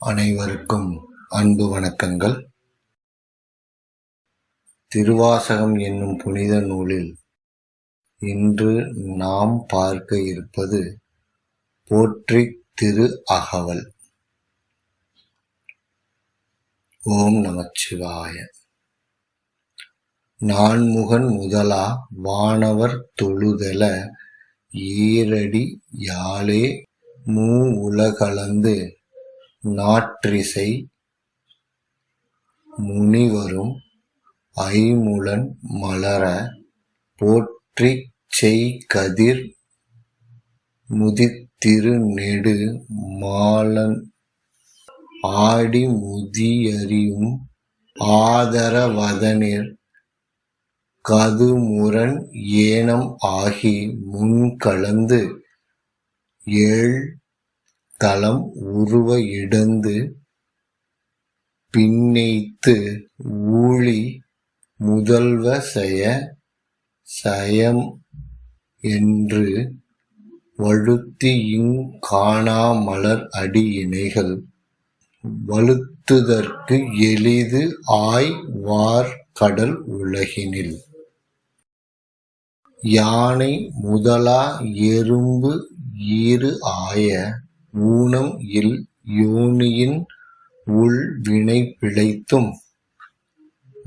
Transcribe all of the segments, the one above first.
அனைவருக்கும் அன்பு வணக்கங்கள். திருவாசகம் என்னும் புனித நூலில் இன்று நாம் பார்க்க இருப்பது போற்றி திரு அகவல். ஓம் நமச்சிவாய. நான்முகன் முதலா வானவர் தொழுதல ஈரடி யாழே மூ உலகளந்து நாற்றிசை முனிவரும் ஐமுலன் மலர போற்றிச் செய்கதிர் முதித்திரு நெடு மாலன் ஆடி முதியறியும் ஆதரவதனிற் கதுமுரண் ஏனம் ஆகி முன்கலந்து ஏழ் தலம் உருவ இடந்து பின்னைத்து ஊழி முதல்வ செய சயம் என்று வழுத்தியிங் காணாமலர் அடி இணைகள். வழுத்துதற்கு எளிது ஆய் வார் கடல் உலகினில். யானை முதலா எறும்பு ஈறு ஆய ஊனம் இல் யோனியின் உள் வினை பிழைத்தும்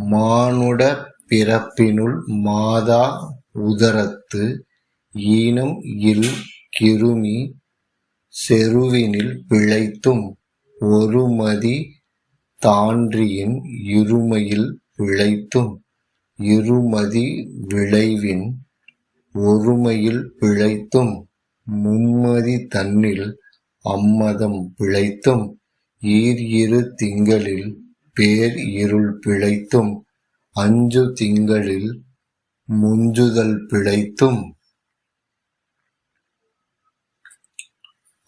மானுடப் பிறப்பினுள் மாதா உதரத்து ஈனம் இல் கிருமி செருவினில் பிழைத்தும் ஒருமதி தான்றியின் இருமையில் பிழைத்தும் இருமதி விளைவின் ஒருமையில் பிழைத்தும் மும்மதி தன்னில் அம்மதம் பிழைத்தும் ஈர் இரு திங்களில் பேர் இருள் பிழைத்தும் அஞ்சு திங்களில் முஞ்சுதல் பிழைத்தும்.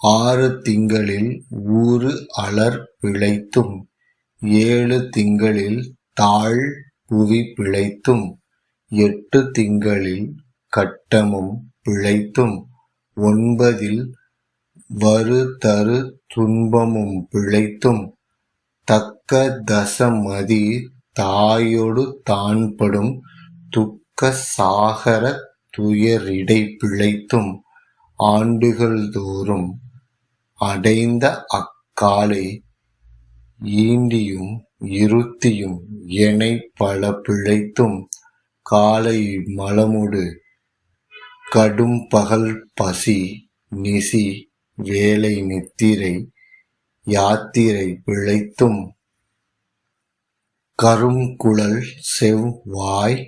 ஆறு திங்களில் ஊறு அலர் பிழைத்தும் ஏழு திங்களில் தாழ் புவி பிழைத்தும் எட்டு திங்களில் கட்டமும் பிழைத்தும் ஒன்பதில் வரு தரு துன்பமும் பிழைத்தும் தக்க தசமதி தாயொடு தான்படும் துக்க சாகரத் துயரிடை பிழைத்தும் ஆண்டுகள் தோறும் அடைந்த அக்காலை ஈண்டியும் இருத்தியும் எனைப் பல பிழைத்தும் காலை மலமொடு கடும்பகல் பசி நிசி வேலை நித்திரை யாத்திரை பிழைத்தும் கருங்குழல் செவ் வாய்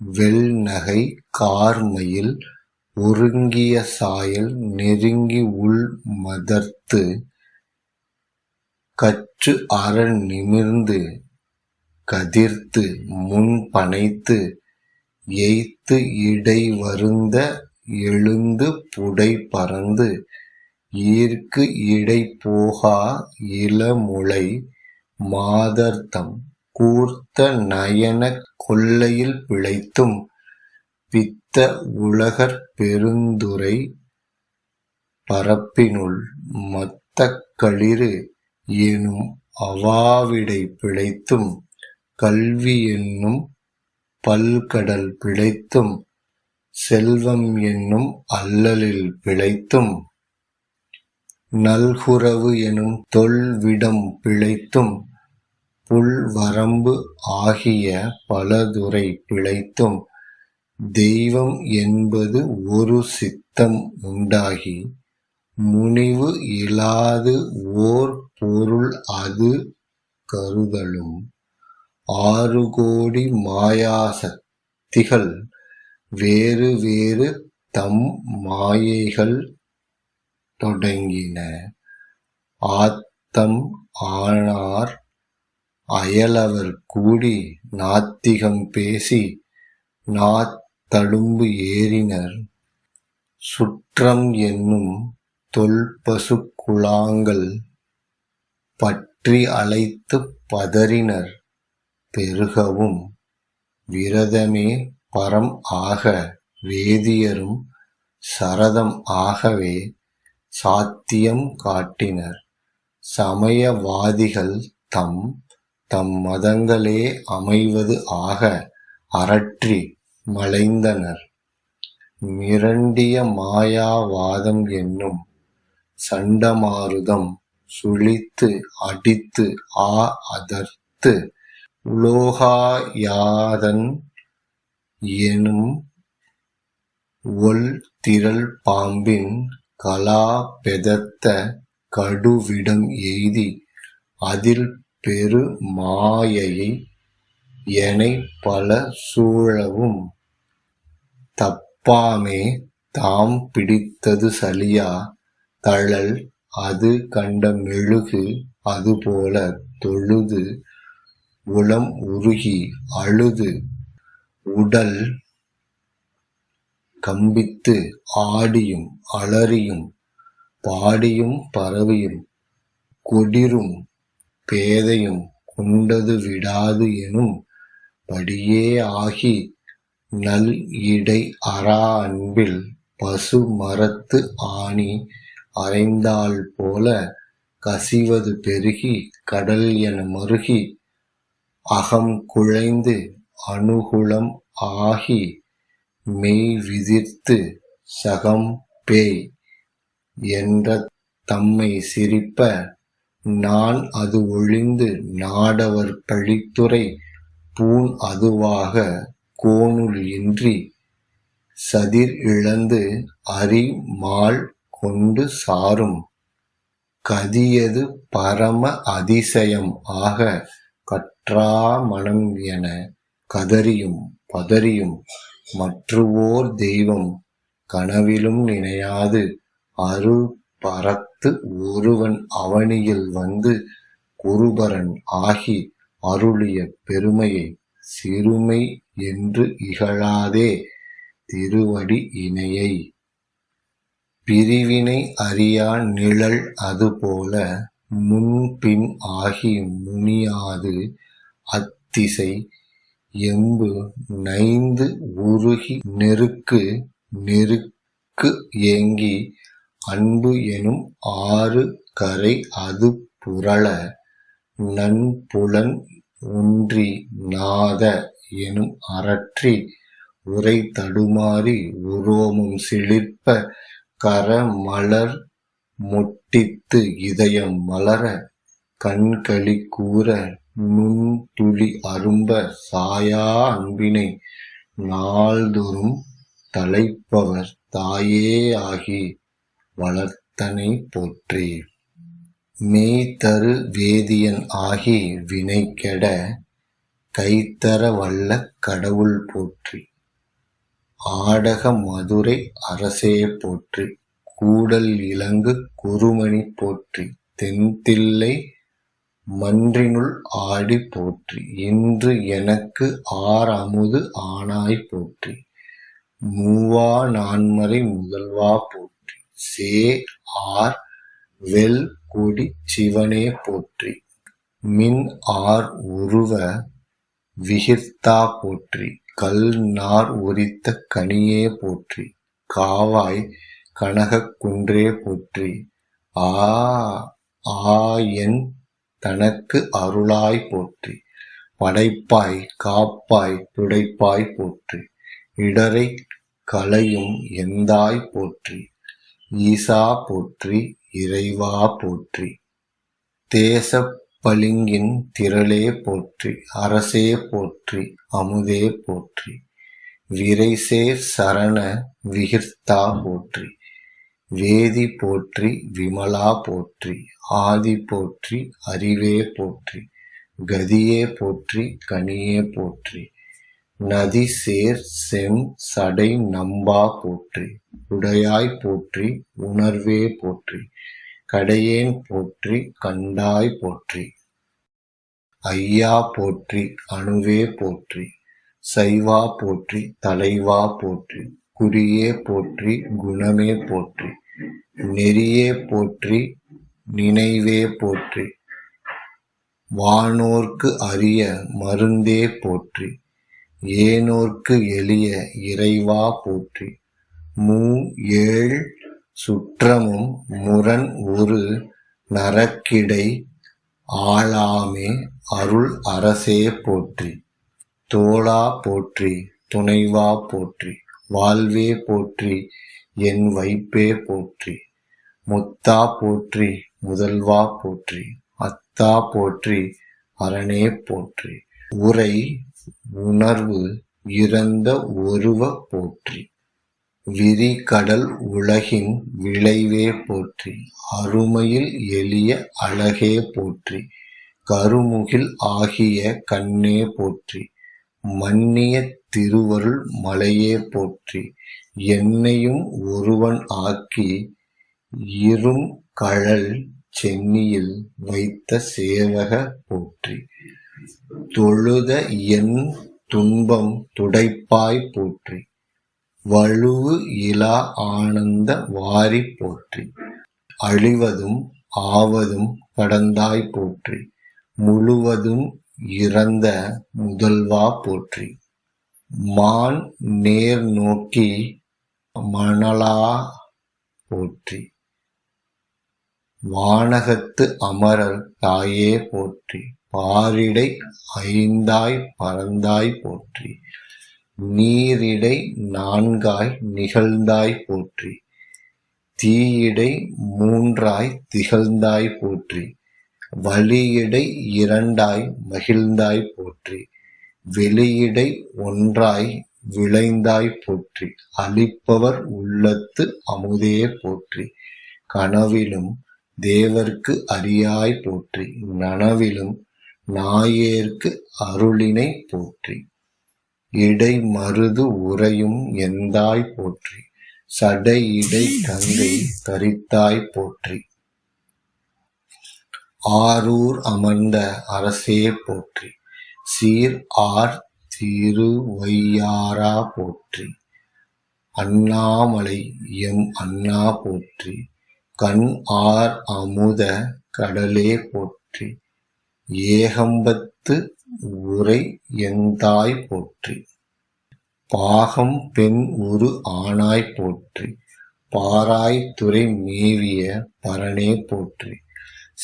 வெள் நகை கார்மயில் ஒருங்கிய சாயல் நெருங்கி உள் மதர்த்து கற்று அரண் நிமிர்ந்து கதிர்த்து முன் பனைத்து எய்த்து இடை வருந்த எழுந்து புடை பறந்து ஈர்க்கு இடை போகா இளமுலை மாதர்தம் கூர்த்த நயனக் கொல்லையில் பிழைத்தும் பித்த உலகற் பெருந்துறை பரப்பினுள் மத்தக் களிறு எனும் அவாவிடை பிழைத்தும் கல்வி என்னும் பல்கடல் பிழைத்தும் செல்வம் என்னும் அல்லலில் பிழைத்தும் நல்குரவு எனும் தொல்விடம் பிழைத்தும் புல்வரம்பு ஆகிய பலதுறை பிழைத்தும் தெய்வம் என்பது ஒரு சித்தம் உண்டாகி முனிவு இலாது ஓர் பொருள் அது கருதலும். ஆறு கோடி மாயாசக்திகள் வேறு வேறு தம் மாயைகள் தொடங்கின. ஆத்தம் ஆனார் அயலவர் கூடி நாத்திகம் பேசி நாத்தழும்பு ஏறினர். சுற்றம் என்னும் தொல்பசு குழாங்கள் பற்றி அழைத்துப் பதறினர். பெருகவும் விரதமே பரம் ஆக வேதியரும் சரதம் ஆகவே சாத்தியம் காட்டினர். சமயவாதிகள் தம் தம் மதங்களே அமைவது ஆக அரற்றி மலைந்தனர். மிரண்டிய மாயாவாதம் என்னும் சண்டமாருதம் சுழித்து அடித்து ஆ அதர்த்து உலோகாயாதன் எனும் ஒல் திரள் பாம்பின் கலா பெதத்த கடுவிடம் எய்தி அதில் பெரு மாயையை எனைப் பல சூழவும் தப்பாமே தாம் பிடித்தது சலியா? தழல் அது கண்ட மெழுகு அதுபோல தொழுது உளம் உருகி அழுது உடல் கம்பித்து ஆடியும் அலறியும் பாடியும் பரவியும் கொடிரும் பேதையும் கொண்டது விடாது எனும் படியே ஆகி நல் இடை அரா அன்பில் பசு மரத்து ஆணி அறைந்தால் போல கசிவது பெருகி கடல் என மருகி அகம் குழைந்து அனுகுலம் ஆகி மெய் விதிர்த்து சகம் பேய் என்ற தம்மை சிரிப்ப நான் அது ஒழிந்து நாடவர் பழித்துறை பூண் அதுவாக கோணுல் இன்றி சதிர் இழந்து அரி மால் கொண்டு சாரும். கதியது பரம அதிசயம் ஆக கற்றா மனம் என கதறியும் பதறியும் மற்றுவோர் தெய்வம் கனவிலும் நினையாது. அரு பரத்து ஒருவன் அவனியில் வந்து குருபரன் ஆகி அருளிய பெருமையை சிறுமை என்று இகழாதே திருவடி இணையை. பிரிவினை அறியா நிழல் அதுபோல முன்பின் ஆகி முனியாது அத்திசை எம்பு நைந்து உருகி நெருக்கு நெருக்கு ஏங்கி அன்பு எனும் ஆறு கரை அது புரள நன்புலன் ஒன்றி நாத எனும் அரற்றி உரை தடுமாறி உரோமம் சிலிர்ப்ப கரமலர் மொட்டித்து இதயம் மலர கண்களி கூற நுண்துளி அரும்ப சாயா அன்பினை நாள்தோறும் தலைப்பவர் தாயே ஆகி வளர்த்தனை போற்றி. மெய்தரு வேதியன் ஆகி வினைக்கெட கைத்தர வல்ல கடவுள் போற்றி. ஆடக மதுரை அரசே போற்றி. கூடல் இலங்கு குருமணி போற்றி. தென்தில்லை மன்றினுள் ஆடி போற்றி. இன்று எனக்கு ஆர் அமுது ஆனாய் போற்றி. மூவா நான்மறை முதல்வா போற்றி. சே ஆர் வெல் கொடி சிவனே போற்றி. மின் ஆர் உருவ விகிர்த்தா போற்றி. கல் நார் உரித்த கனியே போற்றி. காவாய் கனகக் குன்றே போற்றி. ஆ ஆ என் தனக்கு அருளாய் போற்றி. படைப்பாய் காப்பாய் துடைப்பாய் போற்றி. இடரை கலையும் எந்தாய் போற்றி. ஈசா போற்றி இறைவா போற்றி. தேச பளிங்கின் திரளே போற்றி. அரசே போற்றி அமுதே போற்றி. விரைசே சரண விகிர்த்தா போற்றி. வேதி போற்றி விமலா போற்றி ஆதி போற்றி அறிவே போற்றி கதியே போற்றி கனியே போற்றி நதி சேர் செம் சடை நம்பா போற்றி உடையாய் போற்றி உணர்வே போற்றி கடையேன் போற்றி கண்டாய் போற்றி ஐயா போற்றி அணுவே போற்றி சைவா போற்றி தலைவா போற்றி. குறியே போற்றி குணமே போற்றி. நெறியே போற்றி நினைவே போற்றி. வானோர்க்கு அரிய மருந்தே போற்றி. ஏனோர்க்கு எளிய இறைவா போற்றி. மூ ஏழ் சுற்றமும் முரண் ஒரு நரக்கிடை ஆளாமே அருள் அரசே போற்றி. தோளா போற்றி துணைவா போற்றி. வாழ்வே போற்றி என் வைப்பே போற்றி. முத்தா போற்றி முதல்வா போற்றி. அத்தா போற்றி அரணே போற்றி. உரை உணர்வு இறந்த ஒருவ போற்றி. விரிகடல் உலகின் விளைவே போற்றி. அருமையில் எளிய அழகே போற்றி. கருமுகில் ஆகிய கண்ணே போற்றி. மன்னிய திருவருள் மலையே போற்றி. என்னையும் ஒருவன் ஆக்கி இரும் கழல் சென்னியில் வைத்த சேவக போற்றி. தொழுத என் துன்பம் துடைப்பாய் போற்றி. வழுவு இலா ஆனந்த வாரி போற்றி. அழிவதும் ஆவதும் கடந்தாய் போற்றி. முழுவதும் இறந்த முதல்வா போற்றி. மான் நேர் நோக்கி மணலா போற்றி. வானகத்து அமரர் தாயே போற்றி. பாரிடை ஐந்தாய் பறந்தாய் போற்றி. நீரிடை நான்காய் நிகழ்ந்தாய் போற்றி. தீயிடை மூன்றாய் திகழ்ந்தாய் போற்றி. வழியிடை இரண்டாய் மகிழ்ந்தாய் போற்றி. வெளியிடை ஒன்றாய் விளைந்தாய் போற்றி. அளிப்பவர் உள்ளத்து அமுதே போற்றி. கனவிலும் தேவர்க்கு அரியாய் போற்றி. நனவிலும் நாயேற்கு அருளினை போற்றி. இடை மருது உறையும் எந்தாய் போற்றி. சடை இடை தங்கை தரித்தாய் போற்றி. ஆரூர் அமர்ந்த அரசே போற்றி. சீர் ஆர் திருவையாரா போற்றி. அண்ணாமலை எம் அண்ணா போற்றி. கண் ஆர் அமுத கடலே போற்றி. ஏகம்பத்து உரை எந்தாய் போற்றி. பாகம் பெண் உரு ஆணாய் போற்றி. பாராய் துறை மேவிய பரனே போற்றி.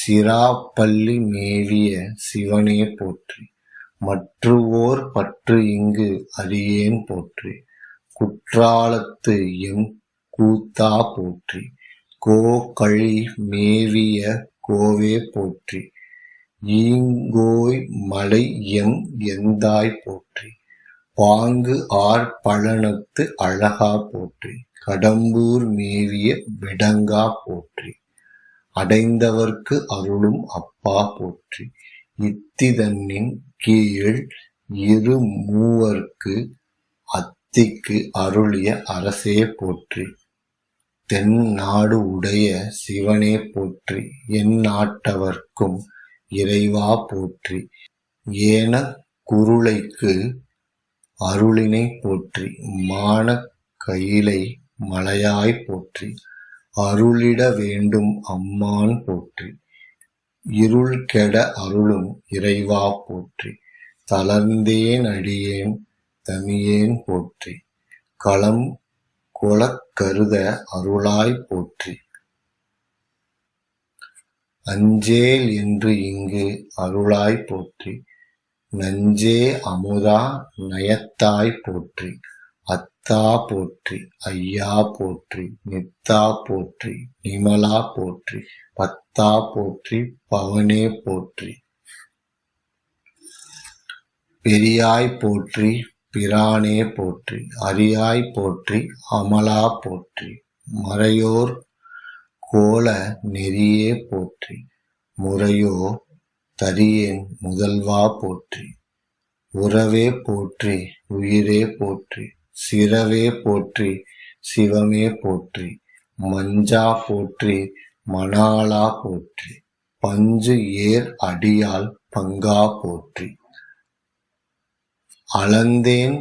சிராப்பள்ளி மேவிய சிவனே போற்றி. மற்றுவோர் பற்று இங்கு அறியேன் போற்றி. குற்றாலத்து எம் கூத்தா போற்றி. கோ கழி மேவிய கோவே போற்றி. ஈங்கோய் மலை எம் எந்தாய் போற்றி. பாங்கு ஆர் பழனத்து அழகா போற்றி. கடம்பூர் மேவிய விடங்கா போற்றி. அடைந்தவர்க்கு அருளும் அப்பா போற்றி. இத்திதன்னின் கீழ் இரு மூவர்க்கு அத்திக்கு அருளிய அரசே போற்றி. தென்னாடு உடைய சிவனே போற்றி. என் நாட்டவர்க்கும் இறைவா போற்றி. ஏன குருளைக்கு அருளினை போற்றி. மான கையிலை மலையாய் போற்றி. அருளிட வேண்டும் அம்மான் போற்றி. இருள் கெட அருளும் இறைவா போற்றி. தளர்ந்தேன் அடியேன் தமியேன் போற்றி. களம் கொளக் கருத அருளாய் போற்றி. அஞ்சேல் என்று இங்கு அருளாய் போற்றி. நஞ்சே அமுதா நயத்தாய் போற்றி. அத்தா போற்றி ஐயா போற்றி நித்தா போற்றி நிமலா போற்றி பத்தா போற்றி பவனே போற்றி. பெரியாய் போற்றி பிரானே போற்றி அரியாய் போற்றி அமலா போற்றி. மறையோர் கோல நெறியே போற்றி முறையோ தரியேன் முதல்வா போற்றி. உறவே போற்றி உயிரே போற்றி. சிரவே போற்றி சிவமே போற்றி மஞ்சா போற்றி மணாளா போற்றி பஞ்சு ஏர் அடியால் பங்கா போற்றி. அளந்தேன்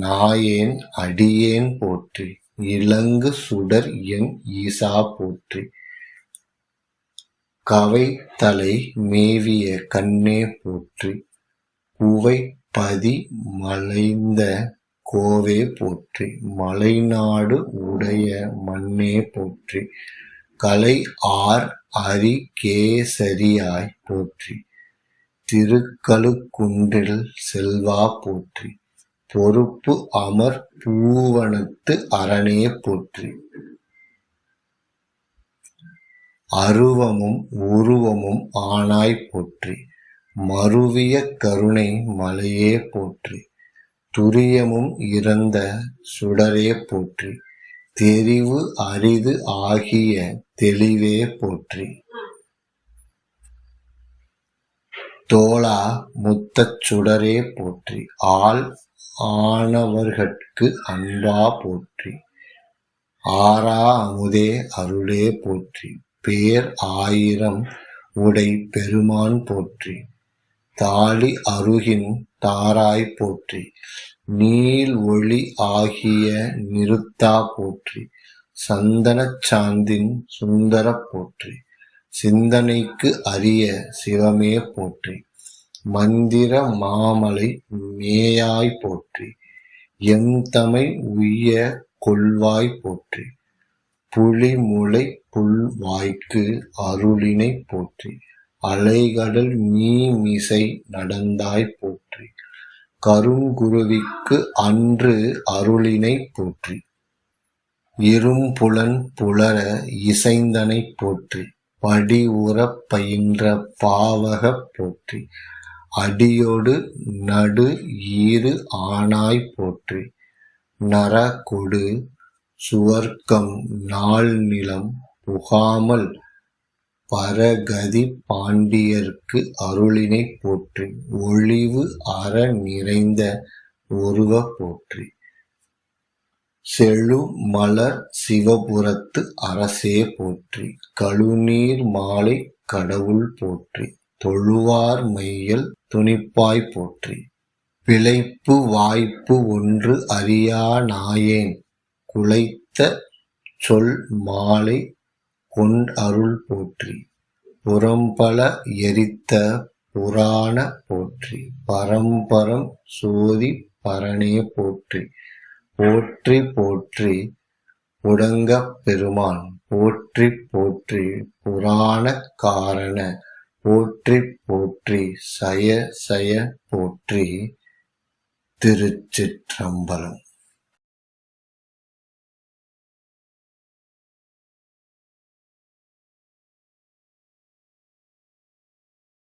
நாயேன் அடியேன் போற்றி இலங்கு சுடர் என் ஈசா போற்றி. கவை தலை மேவிய கண்ணே போற்றி குவைப்பதி மலைந்த கோவே போற்றி. மலைநாடு உடைய மண்ணே போற்றி. கலை ஆர் அரி கேசரியாய் போற்றி. திருக்கழுக்குன்றில் செல்வா போற்றி. பொறுப்பு அமர் பூவனத்து அரணே போற்றி. அருவமும் உருவமும் ஆனாய் போற்றி. மருவிய கருணை மலையே போற்றி. துரியமும் இறந்த சுடரே போற்றி தெரிவு அரிது ஆகிய தெளிவே போற்றி. தோளா முத்தச் சுடரே போற்றி ஆள் ஆனவர்கட்கு அன்பா போற்றி ஆரா அமுதே அருளே போற்றி பேர் ஆயிரம் உடை பெருமான் போற்றி தாலி அருகின் தாராய் போற்றி. நீள் ஒளி ஆகிய நிறுத்தா போற்றி. சந்தனச் சாந்தின் சுந்தர போற்றி. சிந்தனைக்கு அரிய சிவமே போற்றி. மந்திர மாமலை மேயாய் போற்றி. எம் தமை உய்ய கொள்வாய் போற்றி. புலிமுலை புல்வாய்க்கு அருளினை போற்றி. அலைகடல் மீமிசை நடந்தாய் போற்றி. கருங்குருவிக்கு அன்று அருளினை போற்றி. இரும்புலன் புலர இசைந்தனை போற்றி. படி உறப் பயின்ற பாவகப் போற்றி. அடியோடு நடு ஈறு ஆனாய் போற்றி. நரகொடு சுவர்க்கம் நாள் நிலம் புகாமல் பரகதி பாண்டியர்க்கு அருளினை போற்றி ஒளிவு அற நிறைந்த உருவ போற்றி. செழுமலர் சிவபுரத்து அரசே போற்றி கழுநீர் மாலை கடவுள் போற்றி தொழுவார் மையல் துணிப்பாய் போற்றி. பிழைப்பு வாய்ப்பு ஒன்று அறியா நாயேன் குலைத்த சொல் மாலை உன் அருள் போற்றி. புறம்பல எரித்த புராண போற்றி. பரம்பரம் சோதி பரணே போற்றி. போற்றி போற்றி உடங்கப் பெருமான். போற்றி போற்றி புராண காரண. போற்றி போற்றி சய சய போற்றி. திருச்சிற்றம்பலம்.